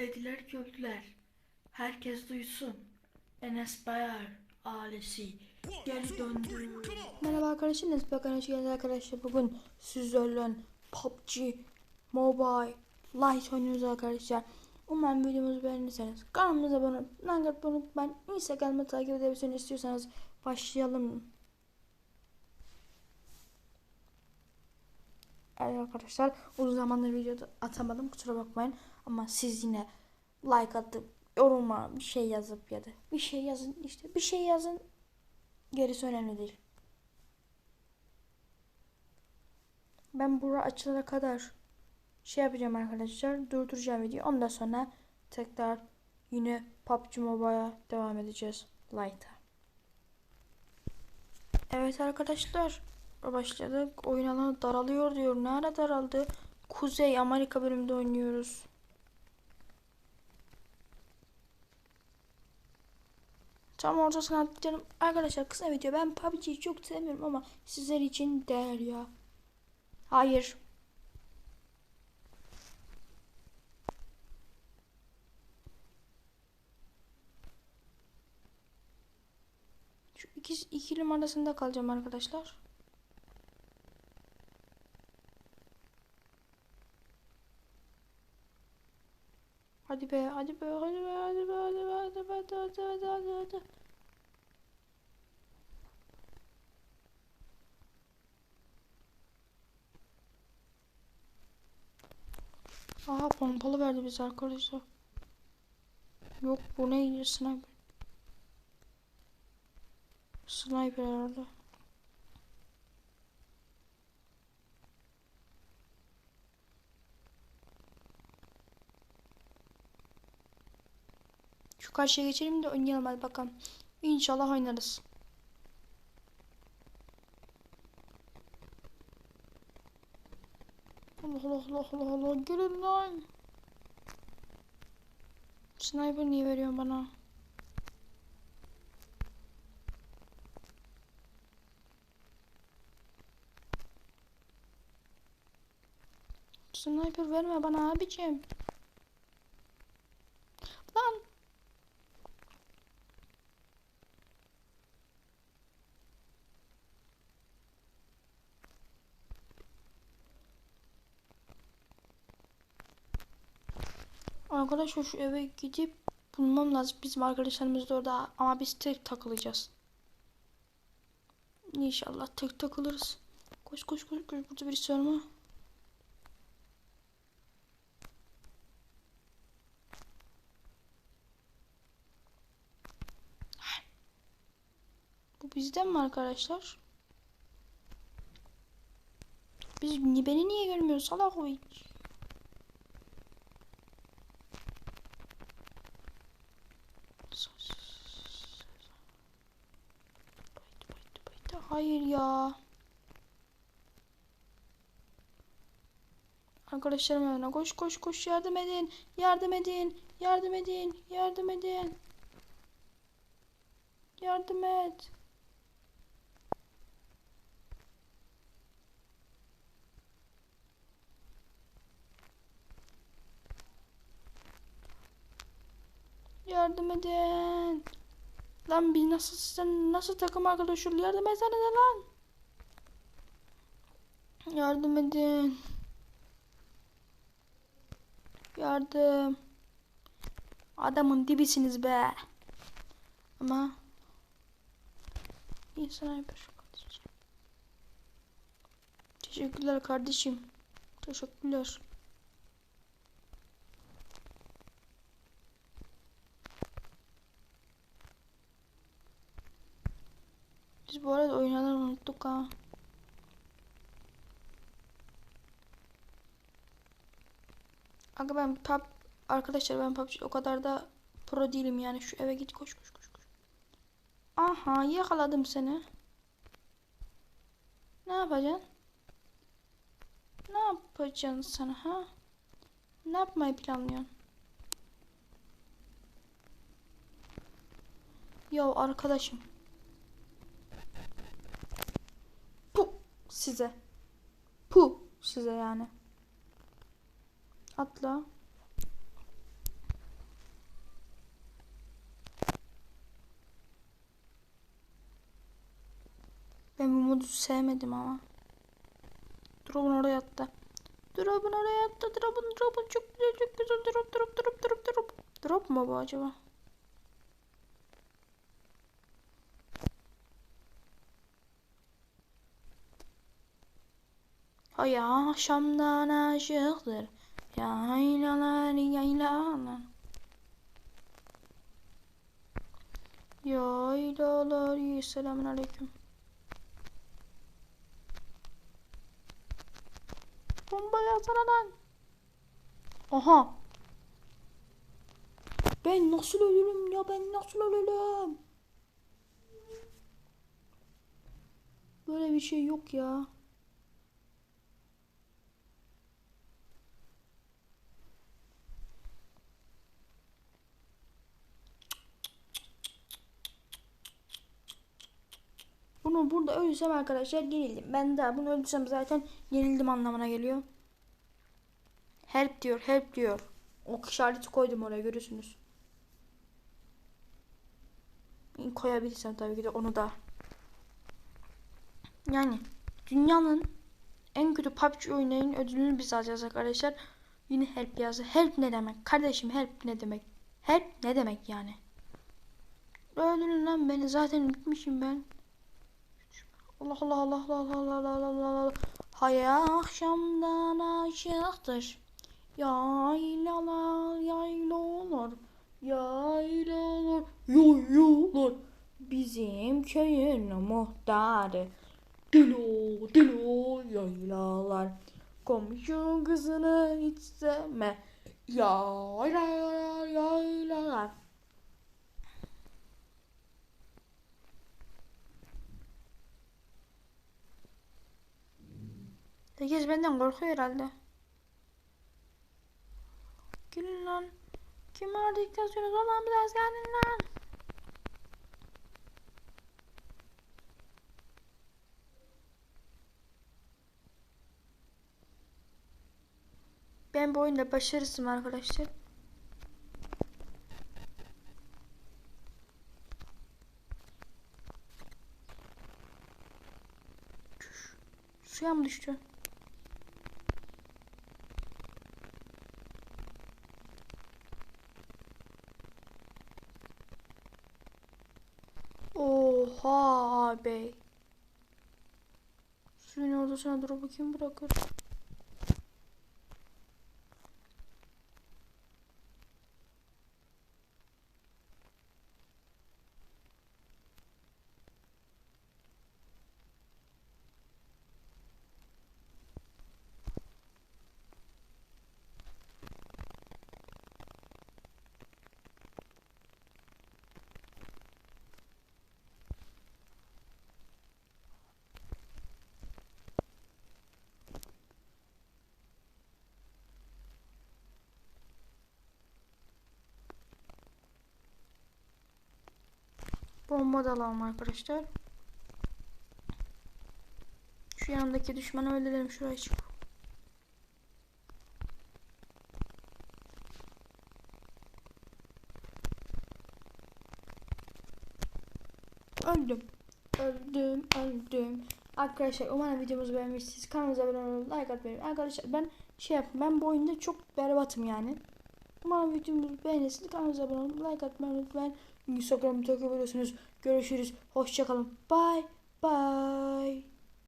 dediler gördüler. Herkes duysun. Enes Bayar ailesi geri döndü. Merhaba arkadaşlar, Nesbi Hakan hoş geldiniz arkadaşlar. Bugün sizlerle PUBG Mobile Lite oynuyoruz arkadaşlar. Umarım videomuzu beğenirseniz kanalımıza abone atmayı unutmayın. Instagram'da takip edebilirsiniz istiyorsanız başlayalım. Evet arkadaşlar uzun zamandır video atamadım kusura bakmayın. Ama siz yine like atıp yoruma bir şey yazıp ya da bir şey yazın işte bir şey yazın. Gerisi önemli değil. Ben bura açılana kadar şey yapacağım arkadaşlar. Durduracağım videoyu. Ondan sonra tekrar yine PUBG Mobile'a devam edeceğiz. Light'a. Evet arkadaşlar. Başladık. Oyun alanı daralıyor diyor. Nerede daraldı? Kuzey Amerika bölümünde oynuyoruz. Tam ortasına atlayacağım. Arkadaşlar kısa video. Ben PUBG'yi çok sevmiyorum ama sizler için değer ya. Hayır. Şu iki, ikili numarasında kalacağım arkadaşlar. Hadi be, hadi be, hadi be, hadi be, hadi be, hadi be, hadi, hadi, hadi, hadi, hadi. Aha pompalı verdi bize arkadaşlar. Yok bu neydi sniper. Sniper herhalde. Şu karşıya geçelim de oynayalım hadi bakalım. İnşallah oynarız. Allah Allah Allah Allah Allah gelin lan. Sniper niye veriyorsun bana? Sniper verme bana abicim. Lan. Arkadaşlar şu eve gidip bulmam lazım. Bizim arkadaşlarımız da orada ama biz tek takılacağız. İnşallah tek takılırız. Koş koş koş koş burada birisi var mı? Bu bizden mi arkadaşlar? Biz ni- beni niye görmüyoruz salak o hiç. Hayır ya. Arkadaşlarım yanına koş koş koş yardım edin. Yardım edin. Yardım edin. Yardım edin. Yardım et. Yardım edin. Lan bir nasıl sen nasıl takım arkadaşı? Yardım etsene lan. Yardım edin. Yardım. Adamın dibisiniz be. Ama iyi sniper. Teşekkürler kardeşim. Teşekkürler. Biz bu arada oyunları unuttuk ha. Aga ben pub arkadaşlar ben PUBG o kadar da pro değilim yani şu eve git koş koş koş koş. Aha yakaladım seni. Ne yapacaksın? Ne yapacaksın sana ha? Ne yapmayı planlıyorsun? Yo arkadaşım. size. Pu size yani. Atla. Ben bu modu sevmedim ama. Drop'un oraya attı. Drop'un oraya attı. Drop'un drop'un çok güzel çok güzel drop drop drop drop drop. Drop mu bu acaba? Hay akşamdan aşıktır. Yaylalar yaylalar. Yaylalar. Selamun aleyküm. Bomba yazsana lan. Aha. Ben nasıl ölürüm ya ben nasıl ölürüm? Böyle bir şey yok ya. Bunu burada ölürsem arkadaşlar yenildim. Ben daha bunu ölürsem zaten yenildim anlamına geliyor. Help diyor, help diyor. Ok işareti koydum oraya görürsünüz. Koyabilirsem tabii ki de onu da. Yani dünyanın en kötü PUBG oyunların ödülünü biz alacağız arkadaşlar. Yine help yazdı. Help ne demek? Kardeşim help ne demek? Help ne demek yani? Öldürün lan beni zaten bitmişim ben. Allah Allah Allah Allah Allah Allah Allah Allah Allah Hay akşamdan aşıktır. Yaylalar yayla olur Yayla olur Yaylalar Bizim köyün muhtarı. Dilo dilo yaylalar. Komşu kızını hiç sevme. Yaylalar yaylalar Herkes benden korkuyor herhalde. Gelin lan. Kim var diktasyonuz olan biraz gelin lan. Ben bu oyunda başarısım arkadaşlar. Suya mı düştü? Oha bey. Suyun ortasına drop'u kim bırakır? Bomba da alalım arkadaşlar. Şu yandaki düşmanı öldürelim şuraya çık. Öldüm. Öldüm, öldüm. Arkadaşlar umarım videomuzu beğenmişsiniz. Kanalımıza abone olmayı, like atmayı. Arkadaşlar ben şey yapayım. Ben bu oyunda çok berbatım yani. Umarım videomuzu beğenirsiniz. Kanalımıza abone olmayı, like atmayı unutmayın. Instagram'ı takip ediyorsunuz. Görüşürüz. Hoşçakalın. Bye. Bye.